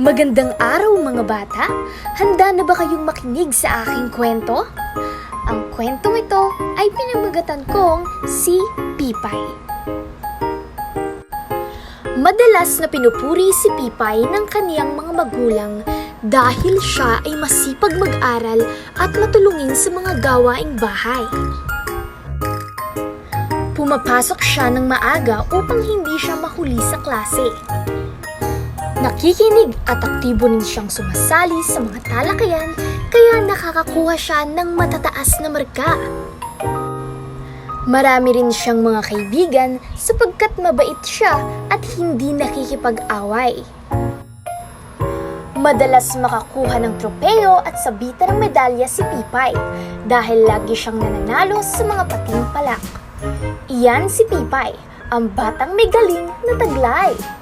Magandang araw mga bata! Handa na ba kayong makinig sa aking kwento? Ang kwentong ito ay pinamagatan kong si Pipay. Madalas na pinupuri si Pipay ng kaniyang mga magulang dahil siya ay masipag mag-aral at matulungin sa mga gawaing bahay. Pumapasok siya ng maaga upang hindi siya mahuli sa klase. Nakikinig at aktibo rin siyang sumasali sa mga talakayan kaya nakakakuha siya ng matataas na marka. Marami rin siyang mga kaibigan sapagkat mabait siya at hindi nakikipag-away. Madalas makakuha ng tropeo at sabitan ng medalya si Pipay dahil lagi siyang nananalo sa mga pating palak. Iyan si Pipay, ang batang may galing na taglay.